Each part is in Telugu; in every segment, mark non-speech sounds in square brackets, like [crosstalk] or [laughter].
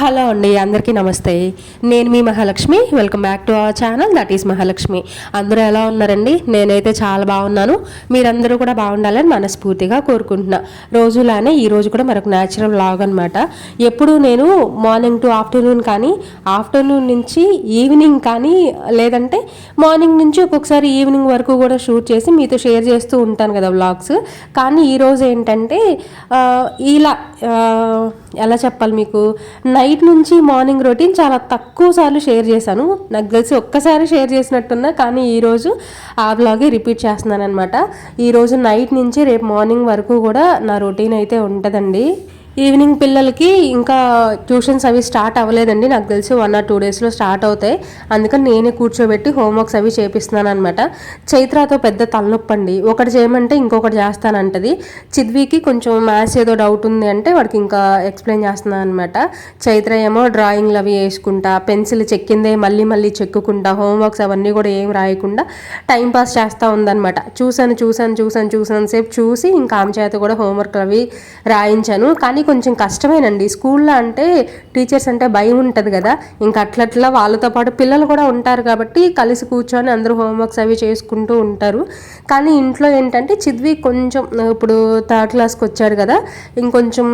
హలో అండి అందరికీ నమస్తే. నేను మీ Mahalakshmi welcome back to our channel that is Mahalakshmi. అందరూ ఎలా ఉన్నారండి? నేనైతే చాలా బాగున్నాను. మీరందరూ కూడా బాగుండాలని మనస్ఫూర్తిగా కోరుకుంటున్నా. రోజులానే ఈరోజు కూడా మరొక న్యాచురల్ లాగ్ అనమాట ఎప్పుడు నేను మార్నింగ్ టు ఆఫ్టర్నూన్ కానీ ఆఫ్టర్నూన్ నుంచి ఈవినింగ్ కానీ లేదంటే మార్నింగ్ నుంచి ఒక్కొక్కసారి ఈవినింగ్ వరకు కూడా షూట్ చేసి మీతో షేర్ చేస్తూ ఉంటాను కదా వ్లాగ్స్ కానీ ఈరోజు ఏంటంటే ఇలా ఎలా చెప్పాలి మీకు? నైట్ నైట్ నుంచి మార్నింగ్ రొటీన్ చాలా తక్కువ సార్లు షేర్ చేశాను. నాకు తెలిసి ఒక్కసారి షేర్ చేసినట్టున్నా కానీ ఈరోజు ఆ బ్లాగే రిపీట్ చేస్తున్నాను అనమాట ఈరోజు నైట్ నుంచి రేపు మార్నింగ్ వరకు కూడా నా రొటీన్ అయితే ఉంటుందండి. ఈవినింగ్ పిల్లలకి ఇంకా ట్యూషన్స్ అవి స్టార్ట్ అవ్వలేదండి. నాకు తెలిసి వన్ ఆర్ టూ డేస్లో స్టార్ట్ అవుతాయి. అందుకని నేనే కూర్చోబెట్టి హోంవర్క్స్ అవి చేపిస్తున్నాను అనమాట చైత్రతో పెద్ద తలనొప్పి అండి. ఒకటి చేయమంటే ఇంకొకటి చేస్తానంటది. చిద్వికి కొంచెం మ్యాథ్స్ ఏదో డౌట్ ఉంది అంటే వాడికి ఇంకా ఎక్స్ప్లెయిన్ చేస్తున్నాను అనమాట చైత్ర ఏమో డ్రాయింగ్లు అవి వేసుకుంటా పెన్సిల్ చెక్కిందే మళ్ళీ మళ్ళీ చెక్కుకుంటా హోంవర్క్స్ అవన్నీ కూడా ఏం రాయకుండా టైం పాస్ చేస్తూ ఉందనమాట చూశాను చూశాను చూశాను చూసాను సేపు చూసి ఇంకా ఆమె చేత కూడా హోంవర్క్లు అవి రాయించాను. కానీ కొంచెం కష్టమేనండి. స్కూల్లో అంటే టీచర్స్ అంటే భయం ఉంటుంది కదా. ఇంకా అట్లట్లా వాళ్ళతో పాటు పిల్లలు కూడా ఉంటారు కాబట్టి కలిసి కూర్చొని అందరూ హోంవర్క్స్ అవి చేసుకుంటూ ఉంటారు. కానీ ఇంట్లో ఏంటంటే చిద్వి కొంచెం ఇప్పుడు థర్డ్ క్లాస్కి వచ్చాడు కదా. ఇంకొంచెం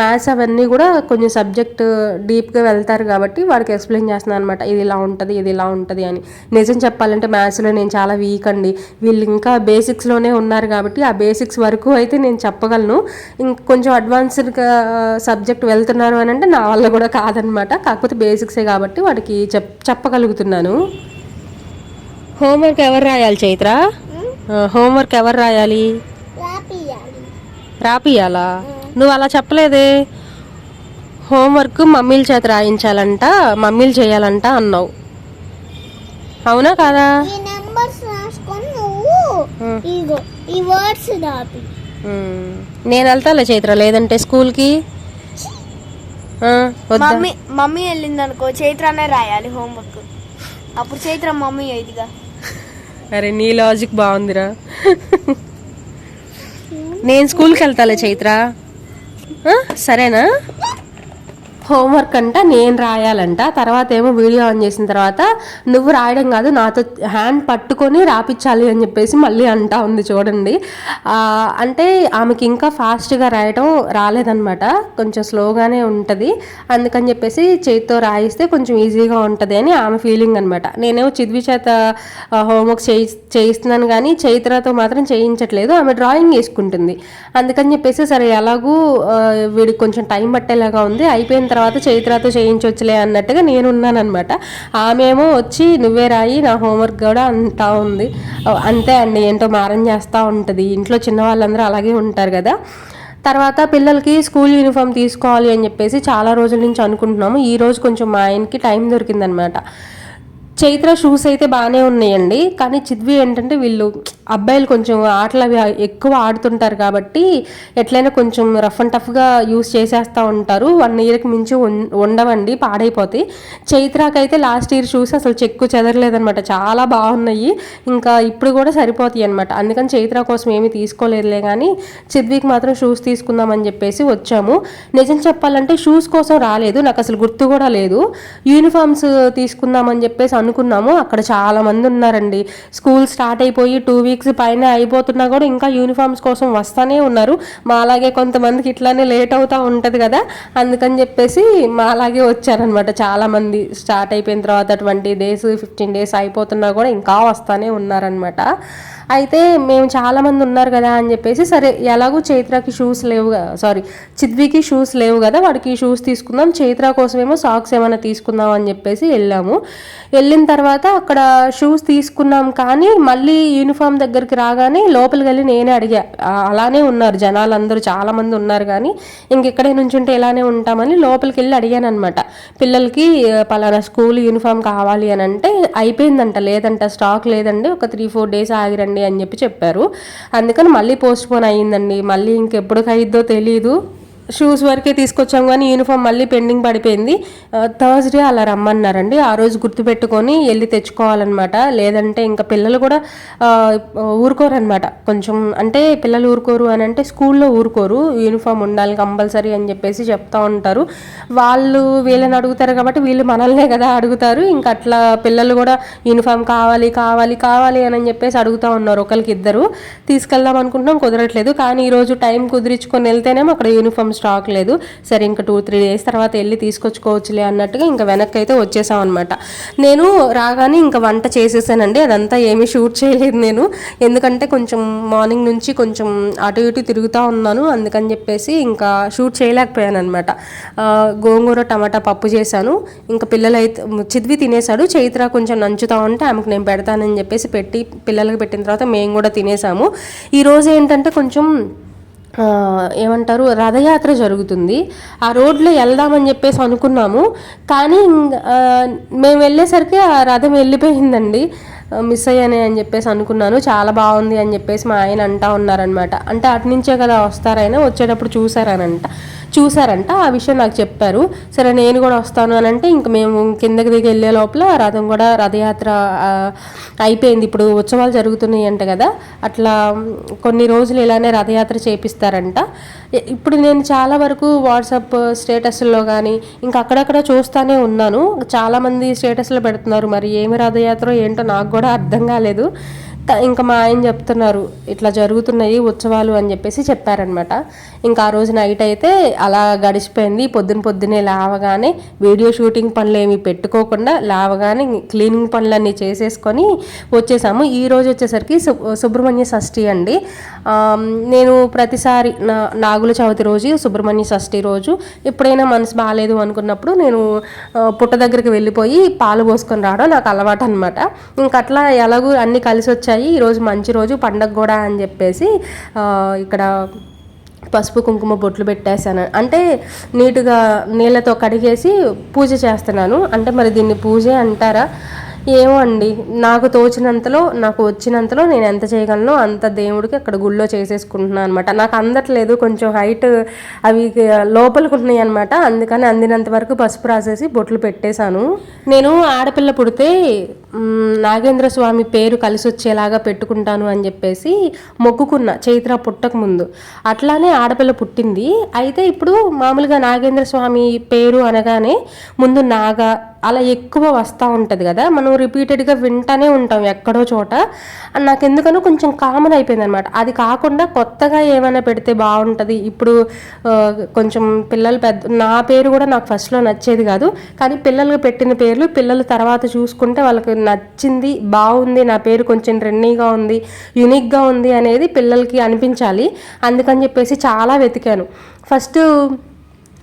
మ్యాథ్స్ అవన్నీ కూడా కొంచెం సబ్జెక్ట్ డీప్గా వెళ్తారు కాబట్టి వాడికి ఎక్స్ప్లెయిన్ చేస్తున్నాను అనమాట. ఇది ఇలా ఉంటుంది ఇది ఇలా ఉంటుంది అని. నిజం చెప్పాలంటే మ్యాథ్స్లో నేను చాలా వీక్ అండి. వీళ్ళు ఇంకా బేసిక్స్లోనే ఉన్నారు కాబట్టి ఆ బేసిక్స్ వరకు అయితే నేను చెప్పగలను. ఇంకొంచెం అడ్వాన్స్డ్గా సబ్జెక్ట్ వెళ్తున్నారు అని అంటే నా వల్ల కూడా కాదనమాట. కాకపోతే బేసిక్సే కాబట్టి వాడికి చెప్ చెప్పగలుగుతున్నాను. హోంవర్క్ ఎవరు రాయాలి చైత్ర? హోంవర్క్ ఎవరు రాయాలి? రాపియాలి. రాపియాలా? నువ్వు అలా చెప్పలేదే? హోంవర్క్ మమ్మీల చేత రాయించాలంట మమ్మీలు చేయాలంట అన్నావు. అవునా కాదా? ఈ వర్డ్స్ నేను వెళ్తాలే చైత్ర లేదంటే స్కూల్కి. మమ్మీ మమ్మీ వెళ్ళింది అనుకో చైత్రనే రాయాలి హోంవర్క్. అప్పుడు చైత్ర మమ్మీ ఇదిగా అరే నీ లాజిక్ బాగుందిరా. నేను స్కూల్కి వెళ్తాలే చైత్ర. సరేనా? హోంవర్క్ అంట నేను రాయాలంట. తర్వాత ఏమో వీడియో ఆన్ చేసిన తర్వాత నువ్వు రాయడం కాదు నాతో హ్యాండ్ పట్టుకొని రాపించాలి అని చెప్పేసి మళ్ళీ అంటా ఉంది చూడండి. అంటే ఆమెకి ఇంకా ఫాస్ట్గా రాయడం రాలేదనమాట కొంచెం స్లోగానే ఉంటుంది. అందుకని చెప్పేసి చేతితో రాయిస్తే కొంచెం ఈజీగా ఉంటుంది అని ఆమె ఫీలింగ్ అనమాట నేనేమో చిద్వి చేత హోంవర్క్ చేయి చేయిస్తున్నాను కానీ చైత్రతో మాత్రం చేయించట్లేదు. ఆమె డ్రాయింగ్ వేసుకుంటుంది. అందుకని చెప్పేసి సరే ఎలాగూ వీడికి కొంచెం టైం పట్టేలాగా ఉంది. అయిపోయిన తర్వాత తర్వాత చైత్రతో చేయించవచ్చులే అన్నట్టుగా నేను ఉన్నానమాట ఆమెమో వచ్చి నువ్వే రాయి నా హోంవర్క్ కూడా అంటా ఉంది. అంతే అండి ఏంటో మారం చేస్తూ ఉంటుంది. ఇంట్లో చిన్న వాళ్ళందరూ అలాగే ఉంటారు కదా. తర్వాత పిల్లలకి స్కూల్ యూనిఫామ్ తీసుకోవాలి అని చెప్పేసి చాలా రోజుల నుంచి అనుకుంటున్నాము. ఈ రోజు కొంచెం మా ఆయనకి టైం దొరికిందనమాట చైత్ర షూస్ అయితే బాగానే ఉన్నాయండి. కానీ చిద్వి ఏంటంటే వీళ్ళు అబ్బాయిలు కొంచెం ఆటలు అవి ఎక్కువ ఆడుతుంటారు కాబట్టి ఎట్లయినా కొంచెం రఫ్ అండ్ టఫ్గా యూస్ చేసేస్తూ ఉంటారు. వన్ ఇయర్కి మించి ఉండవండి పాడైపోతాయి. చైత్రాకైతే లాస్ట్ ఇయర్ షూస్ అసలు చెక్కు చెదరలేదనమాట చాలా బాగున్నాయి. ఇంకా ఇప్పుడు కూడా సరిపోతాయి అనమాట అందుకని చైత్ర కోసం ఏమీ తీసుకోలేదులే కానీ చిద్వికి మాత్రం షూస్ తీసుకుందామని చెప్పేసి వచ్చాము. నిజం చెప్పాలంటే షూస్ కోసం రాలేదు. నాకు అసలు గుర్తు కూడా లేదు. యూనిఫామ్స్ తీసుకుందామని చెప్పేసి అనుకున్నాము. అక్కడ చాలా మంది ఉన్నారండి. స్కూల్ స్టార్ట్ అయిపోయి టూ వీక్స్ పైన అయిపోతున్నా కూడా ఇంకా యూనిఫామ్స్ కోసం వస్తానే ఉన్నారు. మా అలాగే కొంతమందికి ఇట్లానే లేట్ అవుతా ఉంటుంది కదా. అందుకని చెప్పేసి మా అలాగే వచ్చారనమాట. చాలా మంది స్టార్ట్ అయిపోయిన తర్వాత ట్వంటీ డేస్ ఫిఫ్టీన్ డేస్ అయిపోతున్నా కూడా ఇంకా వస్తానే ఉన్నారనమాట. అయితే మేము చాలామంది ఉన్నారు కదా అని చెప్పేసి సరే ఎలాగో చైత్రకి షూస్ లేవు సారీ చిద్వికి షూస్ లేవు కదా వాడికి షూస్ తీసుకుందాం చైత్ర కోసమేమో సాక్స్ ఏమైనా తీసుకుందాం అని చెప్పేసి వెళ్ళాము. వెళ్ళిన తర్వాత అక్కడ షూస్ తీసుకున్నాం కానీ మళ్ళీ యూనిఫామ్ దగ్గరికి రాగానే లోపలికి వెళ్ళి నేనే అడిగా. అలానే ఉన్నారు జనాలు అందరూ చాలామంది ఉన్నారు కానీ ఇంకెక్కడే నుంచుంటే ఇలానే ఉంటామని లోపలికి వెళ్ళి అడిగాను అనమాట పిల్లలకి పలానా స్కూల్ యూనిఫామ్ కావాలి అని అంటే అయిపోయిందంట లేదంట స్టాక్ లేదండి ఒక త్రీ ఫోర్ డేస్ ఆగిరండి అని చెప్పి చెప్పారు. అందుకని మళ్ళీ పోస్ట్ పోన్ అయ్యిందండి. మళ్ళీ ఇంకెప్పుడు అయిద్దో తెలియదు షూస్ వరకే తీసుకొచ్చాం కానీ యూనిఫామ్ మళ్ళీ పెండింగ్ పడిపోయింది. థర్స్డే అలా రమ్మన్నారండి. ఆ రోజు గుర్తుపెట్టుకొని వెళ్ళి తెచ్చుకోవాలన్నమాట. లేదంటే ఇంకా పిల్లలు కూడా ఊరుకోరు ఊరుకోరనమాట కొంచెం అంటే పిల్లలు ఊరుకోరు అని అంటే స్కూల్లో ఊరుకోరు. యూనిఫామ్ ఉండాలి కంపల్సరీ అని చెప్పేసి చెప్తా ఉంటారు. వాళ్ళు వీళ్ళని అడుగుతారు కాబట్టి వీళ్ళు మనల్నే కదా అడుగుతారు. ఇంకా అట్లా పిల్లలు కూడా యూనిఫామ్ కావాలి కావాలి కావాలి అని చెప్పేసి అడుగుతా ఉన్నారు ఒకరికి ఇద్దరు. తీసుకెళ్దాం అనుకుంటున్నాం కుదరట్లేదు. కానీ ఈరోజు టైం కుదిరించుకొని వెళ్తేనేమో అక్కడ యూనిఫామ్స్ స్టాక్ లేదు. సరే ఇంకా టూ త్రీ డేస్ తర్వాత వెళ్ళి తీసుకొచ్చుకోవచ్చులే అన్నట్టుగా ఇంకా వెనక్కి అయితే వచ్చేసాం అనమాట నేను రాగానే ఇంకా వంట చేసేసానండి. అదంతా ఏమీ షూట్ చేయలేదు నేను. ఎందుకంటే కొంచెం మార్నింగ్ నుంచి కొంచెం అటు ఇటు తిరుగుతూ ఉన్నాను. అందుకని చెప్పేసి ఇంకా షూట్ చేయలేకపోయాను అనమాట గోంగూర టమాటా పప్పు చేశాను. ఇంకా పిల్లలైతే చిద్వి తినేశాడు. చైత్ర కొంచెం నంచుతా ఉంటే ఆమెకు నేను పెడతానని చెప్పేసి పెట్టి పిల్లలకి పెట్టిన తర్వాత మేము కూడా తినేసాము. ఈరోజు ఏంటంటే కొంచెం ఏమంటారు రథయాత్ర జరుగుతుంది. ఆ రోడ్లో వెళ్దామని చెప్పేసి అనుకున్నాము. కానీ మేము వెళ్ళేసరికి ఆ రథం వెళ్ళిపోయిందండి. మిస్ అయ్యానే అని చెప్పేసి అనుకున్నాను. చాలా బాగుంది అని చెప్పేసి మా ఆయన అంటా ఉన్నారనమాట అంటే అటు నుంచే కదా వస్తారైనా వచ్చేటప్పుడు చూసారనంట చూసారంట ఆ విషయం నాకు చెప్పారు. సరే నేను కూడా వస్తాను అని అంటే ఇంక మేము కిందకి దిగి వెళ్ళే లోపల రథం కూడా రథయాత్ర అయిపోయింది. ఇప్పుడు ఉత్సవాలు జరుగుతున్నాయి అంట కదా. అట్లా కొన్ని రోజులు ఇలానే రథయాత్ర చేపిస్తారంట. ఇప్పుడు నేను చాలా వరకు వాట్సాప్ స్టేటస్లో కానీ ఇంకా అక్కడక్కడ చూస్తానే ఉన్నాను. చాలామంది స్టేటస్లో పెడుతున్నారు. మరి ఏమి రథయాత్ర ఏంటో నాకు కూడా అర్థం కాలేదు. ఇంకా మా ఆయన చెప్తున్నారు ఇట్లా జరుగుతున్నాయి ఉత్సవాలు అని చెప్పేసి చెప్పారనమాట ఇంకా ఆ రోజు నైట్ అయితే అలా గడిచిపోయింది. పొద్దున పొద్దునే లావగానే వీడియో షూటింగ్ పనులు ఏమి పెట్టుకోకుండా లావగానే క్లీనింగ్ పనులన్నీ చేసేసుకొని వచ్చేసాము. ఈ రోజు వచ్చేసరికి సు సుబ్రహ్మణ్య షష్ఠి అండి. నేను ప్రతిసారి నా నాగుల చవితి రోజు సుబ్రహ్మణ్య షష్ఠి రోజు ఎప్పుడైనా మనసు బాగాలేదు అనుకున్నప్పుడు నేను పుట్ట దగ్గరికి వెళ్ళిపోయి పాలు పోసుకొని రావడం నాకు అలవాటు అనమాట ఇంక అట్లా ఎలాగూ అన్నీ కలిసి వచ్చాయి ఈరోజు మంచి రోజు. పండగ కూడా అని చెప్పేసి ఇక్కడ పసుపు కుంకుమ బొట్లు పెట్టేశాను. అంటే నీట్గా నీళ్ళతో కడిగేసి పూజ చేస్తున్నాను. అంటే మరి దీన్ని పూజ అంటారా? ఏమో అండి. నాకు తోచినంతలో నాకు వచ్చినంతలో నేను ఎంత చేయగలను అంత దేవుడికి అక్కడ గుళ్ళో చేసేసుకుంటున్నాను అనమాట నాకు అందట్లేదు కొంచెం హైట్ అవి లోపలికి ఉంటున్నాయి అనమాట అందుకని అందినంత వరకు పసుపు రాసేసి బొట్లు పెట్టేశాను. నేను ఆడపిల్ల పుడితే నాగేంద్ర స్వామి పేరు కలిసి వచ్చేలాగా పెట్టుకుంటాను అని చెప్పేసి మొక్కుకున్న చైత్ర పుట్టక ముందు. అట్లానే ఆడపిల్ల పుట్టింది. అయితే ఇప్పుడు మామూలుగా నాగేంద్ర స్వామి పేరు అనగానే ముందు నాగ అలా ఎక్కువ వస్తూ ఉంటుంది కదా మనం రిపీటెడ్గా వింటానే ఉంటాం ఎక్కడో చోట. నాకు ఎందుకనో కొంచెం కామన్ అయిపోయింది అనమాట అది కాకుండా కొత్తగా ఏమైనా పెడితే బాగుంటుంది. ఇప్పుడు కొంచెం పిల్లలు పెద్ద నా పేరు కూడా నాకు ఫస్ట్లో నచ్చేది కాదు. కానీ పిల్లలకు పెట్టిన పేర్లు పిల్లలు తర్వాత చూసుకుంటే వాళ్ళకి నచ్చింది బాగుంది నా పేరు కొంచెం ట్రెండీగా ఉంది యునిక్గా ఉంది అనేది పిల్లలకి అనిపించాలి. అందుకని చెప్పేసి చాలా వెతికాను. ఫస్ట్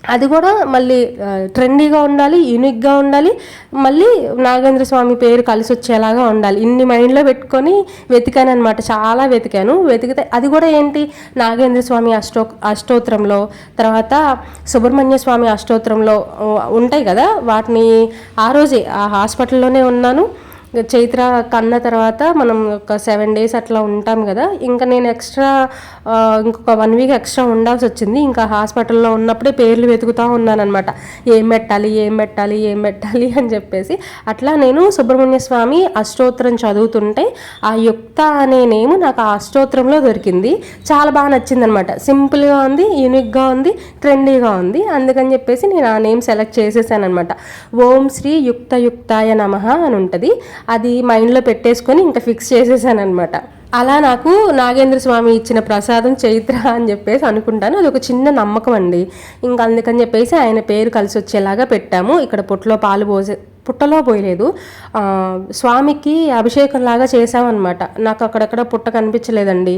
అది కూడా మళ్ళీ ట్రెండీగా ఉండాలి యూనిక్గా ఉండాలి. మళ్ళీ నాగేంద్ర స్వామి పేరు కలిసి వచ్చేలాగా ఉండాలి. ఇన్ని మైండ్లో పెట్టుకొని వెతికాను అనమాట చాలా వెతికాను. వెతికితే అది కూడా ఏంటి? నాగేంద్ర స్వామి అష్టో అష్టోత్తరంలో తర్వాత సుబ్రహ్మణ్య స్వామి అష్టోత్తరంలో ఉంటాయి కదా? వాటిని ఆ రోజే ఆ హాస్పిటల్లోనే ఉన్నాను. చైత్ర కన్న తర్వాత మనం ఒక సెవెన్ డేస్ అట్లా ఉంటాం కదా. ఇంకా నేను ఎక్స్ట్రా ఇంకొక వన్ వీక్ ఎక్స్ట్రా ఉండాల్సి వచ్చింది. ఇంకా హాస్పిటల్లో ఉన్నప్పుడే పేర్లు వెతుకుతూ ఉన్నానమాట ఏం పెట్టాలి ఏం పెట్టాలి ఏం పెట్టాలి [laughs] అని చెప్పేసి. అట్లా నేను సుబ్రహ్మణ్య స్వామి అష్టోత్తరం చదువుతుంటే ఆ యుక్త అనే నేమ్ నాకు ఆ అష్టోత్తరంలో దొరికింది. చాలా బాగా నచ్చింది అనమాట సింపుల్గా ఉంది యూనిక్గా ఉంది ట్రెండీగా ఉంది. అందుకని చెప్పేసి నేను ఆ నేమ్ సెలెక్ట్ చేసేసానమాట ఓం శ్రీ యుక్త యుక్తాయ నమ అని ఉంటుంది. అది మైండ్లో పెట్టేసుకొని ఇంకా ఫిక్స్ చేసేసాను అనమాట అలా నాకు నాగేంద్ర స్వామి ఇచ్చిన ప్రసాదం చైత్ర అని చెప్పేసి అనుకుంటాను. అది ఒక చిన్న నమ్మకం అండి. ఇంకా అందుకని చెప్పేసి ఆయన పేరు కలిసి వచ్చేలాగా పెట్టాము. ఇక్కడ పొట్లో పాలు పోసే పుట్టలో పోయలేదు. స్వామికి అభిషేకం లాగా చేసామన్నమాట నాకు అక్కడక్కడ పుట్ట కనిపించలేదండి.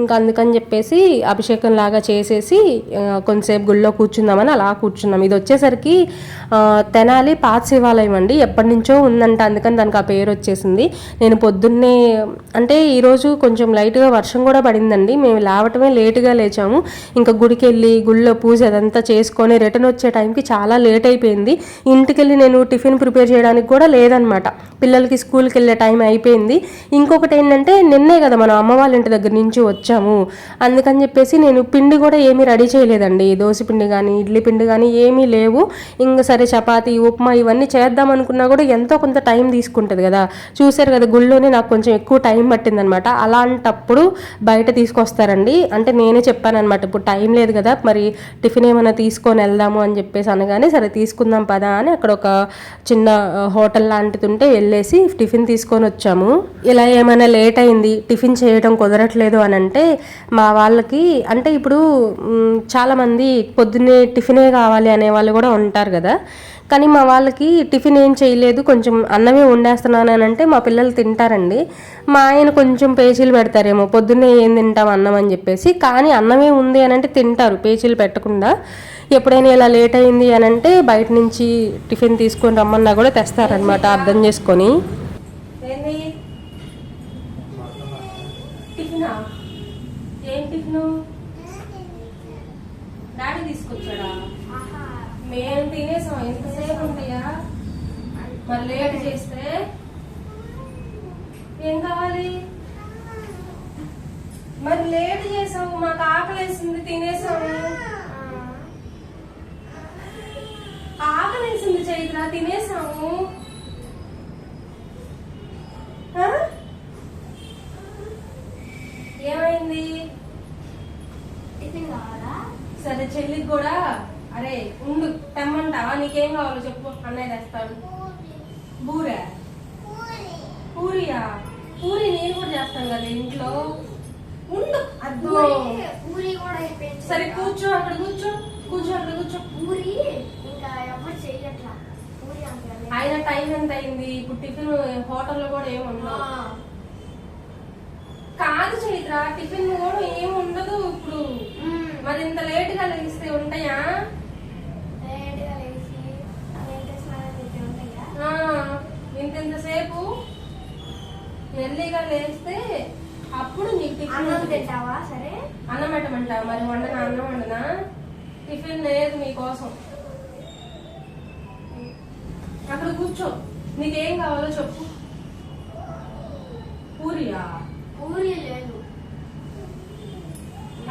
ఇంకా అందుకని చెప్పేసి అభిషేకం లాగా చేసేసి కొంతసేపు గుళ్ళో కూర్చుందామని అలా కూర్చున్నాం. ఇది వచ్చేసరికి తెనాలి పాత శివాలయం అండి. ఎప్పటి నుంచో ఉందంట. అందుకని దానికి ఆ పేరు వచ్చేసింది. నేను పొద్దున్నే అంటే ఈరోజు కొంచెం లైట్గా వర్షం కూడా పడిందండి. మేము లేవటమే లేటుగా లేచాము. ఇంకా గుడికి వెళ్ళి గుళ్ళో పూజ అదంతా చేసుకొని రిటర్న్ వచ్చే టైంకి చాలా లేట్ అయిపోయింది. ఇంటికి వెళ్ళి నేను టిఫిన్ ప్రిపేర్ చేయడానికి కూడా లేదనమాట పిల్లలకి స్కూల్కి వెళ్ళే టైం అయిపోయింది. ఇంకొకటి ఏంటంటే నిన్నే కదా మనం అమ్మ వాళ్ళ ఇంటి దగ్గర నుంచి వచ్చాము. అందుకని చెప్పేసి నేను పిండి కూడా ఏమీ రెడీ చేయలేదండి. దోశ పిండి కానీ ఇడ్లీ పిండి కానీ ఏమీ లేవు. ఇంకా సరే చపాతీ ఉప్మా ఇవన్నీ చేద్దాం అనుకున్నా కూడా ఎంతో కొంత టైం తీసుకుంటుంది కదా. చూశారు కదా గుళ్ళోనే నాకు కొంచెం ఎక్కువ టైం పట్టిందనమాట అలాంటప్పుడు బయట తీసుకొస్తారండి. అంటే నేనే చెప్పానమాట ఇప్పుడు టైం లేదు కదా మరి టిఫిన్ ఏమైనా తీసుకొని వెళ్దాము అని చెప్పేసి అనగానే సరే తీసుకుందాం పదా అని అక్కడ ఒక చిన్న హోటల్ లాంటిది ఉంటే వెళ్ళేసి టిఫిన్ తీసుకొని వచ్చాము. ఇలా ఏమైనా లేట్ అయింది టిఫిన్ చేయడం కుదరట్లేదు అని అంటే మా వాళ్ళకి అంటే ఇప్పుడు చాలామంది పొద్దున్నే టిఫినే కావాలి అనే వాళ్ళు కూడా ఉంటారు కదా. కానీ మా వాళ్ళకి టిఫిన్ ఏం చేయలేదు కొంచెం అన్నమే వండేస్తున్నాను అని అంటే మా పిల్లలు తింటారండి. మా ఆయన కొంచెం పేచీలు పెడతారేమో పొద్దున్నే ఏం తింటాం అన్నం అని చెప్పేసి. కానీ అన్నమే ఉంది అని అంటే తింటారు పేచీలు పెట్టకుండా. ఎప్పుడైనా ఇలా లేట్ అయింది అని అంటే బయట నుంచి టిఫిన్ తీసుకొని రమ్మన్నా కూడా తెస్తారనమాట అర్థం చేసుకొని. టిఫినా? ఏం టిఫిన్? డాడీ తీసుకొచ్చాడా? మేము తినేసాం మరి లేట్ చేస్తే ఏం కావాలి? మరి లేట్ చేసావు మాకు ఆకలేసింది తినేసాము ఆకలేసింది చైత్ర తినేసాము? ఏమైంది? సరే చెల్లికి కూడా అరే ఉండు తెమ్మంటావా? నీకేం కావాలో చెప్పు అన్నయ్య తెస్తాడు. బూరా? పూరియా? పూరి నేను కూడా చేస్తాను కదా ఇంట్లో. ఉండు అద్దు పూరి కూడా అయిపోయింది సరే కూర్చో అక్కడ కూర్చో కూర్చో అక్కడ కూర్చో. పూరి ఇంకా ఎవరు పూరి ఆయన టైం ఎంత అయింది ఇప్పుడు టిఫిన్ హోటల్లో కూడా ఏమి ఉండదు. కాదు చైత్ర టిఫిన్ కూడా ఏమి ఉండదు ఇప్పుడు. మరి ఇంత లేట్గా లేస్తే ఉంటాయా లేట్గా లేచి లేట్ స్నానం చేసి ఉంటాయా ఆ, ఇంత ఇంతసేపు ఎర్లీగా లేస్తే అప్పుడు నీకు టిఫిన్ అన్నం. తింటావా సరే. అన్నం పెట్టమంటావా మరి వండనా? అన్నం వండనా? టిఫిన్ లేదు మీకోసం అక్కడ కూర్చో. నీకేం కావాలో చెప్పు. పూరియా? పూరి లేదు.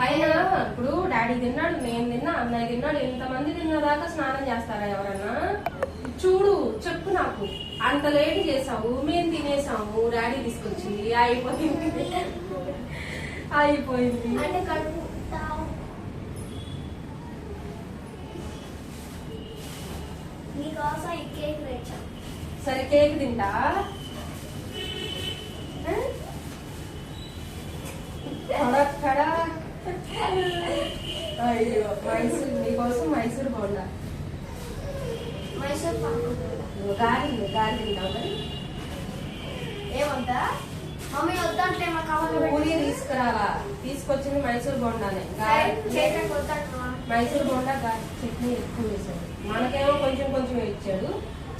అయినా ఇప్పుడు డాడీ తిన్నాడు నేను తిన్నా అన్నయ్య తిన్నాడు ఇంతమంది తిన్నదాకా స్నానం చేస్తారా ఎవరన్నా? చూడు చెప్పు నాకు. అంత లేట్ చేసావు మేము తినేసాము డాడీ తీసుకొచ్చి అయిపోయింది. అయిపోయింది. అంటే సరే కేక్ తింటా. అయ్యో మైసూర్ నీకోసం మైసూర్ పాకు గాలి గాలి తింటావు మరి ఏమంతా మమ్మీ వద్దంటే మా పూరి కావాలి తీసుకురావా తీసుకొచ్చింది మైసూర్ బోండానే మైసూర్ బోండా చట్నీ ఎక్కువ వేసాడు మనకేమో కొంచెం కొంచెం ఇచ్చాడు.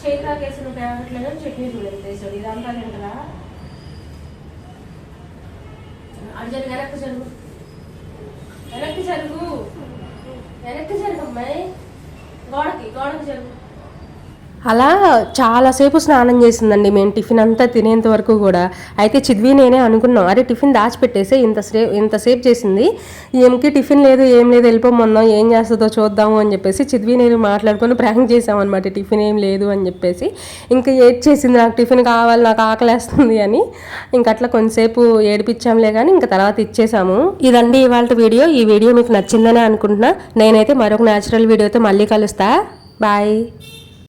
చైత్రాకి వేసిన ప్యాకెట్లలో చట్నీ చూడండి వేసాడు ఇదంతా తింటరా? జరుగు వెనక్కి జరుగు. వెనక్కి జరుగు. వెనక్కి జరుగు అమ్మాయి గోడకి గోడకి జరుగు. అలా చాలాసేపు స్నానం చేసిందండి మేము టిఫిన్ అంతా తినేంత వరకు కూడా. అయితే చిద్వి నేనే అనుకున్నాం అరే టిఫిన్ దాచిపెట్టేసి ఇంతసేపు ఇంతసేపు చేసింది. ఏమికి టిఫిన్ లేదు ఏం లేదు వెళ్ళిపోమన్నాం ఏం చేస్తుందో చూద్దాము అని చెప్పేసి చిద్వి నేను మాట్లాడుకొని ప్రాంక్ చేసామన్నమాట టిఫిన్ ఏం లేదు అని చెప్పేసి. ఇంకా ఏడ్ చేసింది నాకు టిఫిన్ కావాలి నాకు ఆకలేస్తుంది అని. ఇంక అట్లా కొంతసేపు ఏడిపించాంలే కానీ ఇంకా తర్వాత ఇచ్చేసాము. ఇదండి ఇవాళ వీడియో. ఈ వీడియో మీకు నచ్చిందనే అనుకుంటున్నా. నేనైతే మరొక న్యాచురల్ వీడియోతో మళ్ళీ కలుస్తా. బాయ్.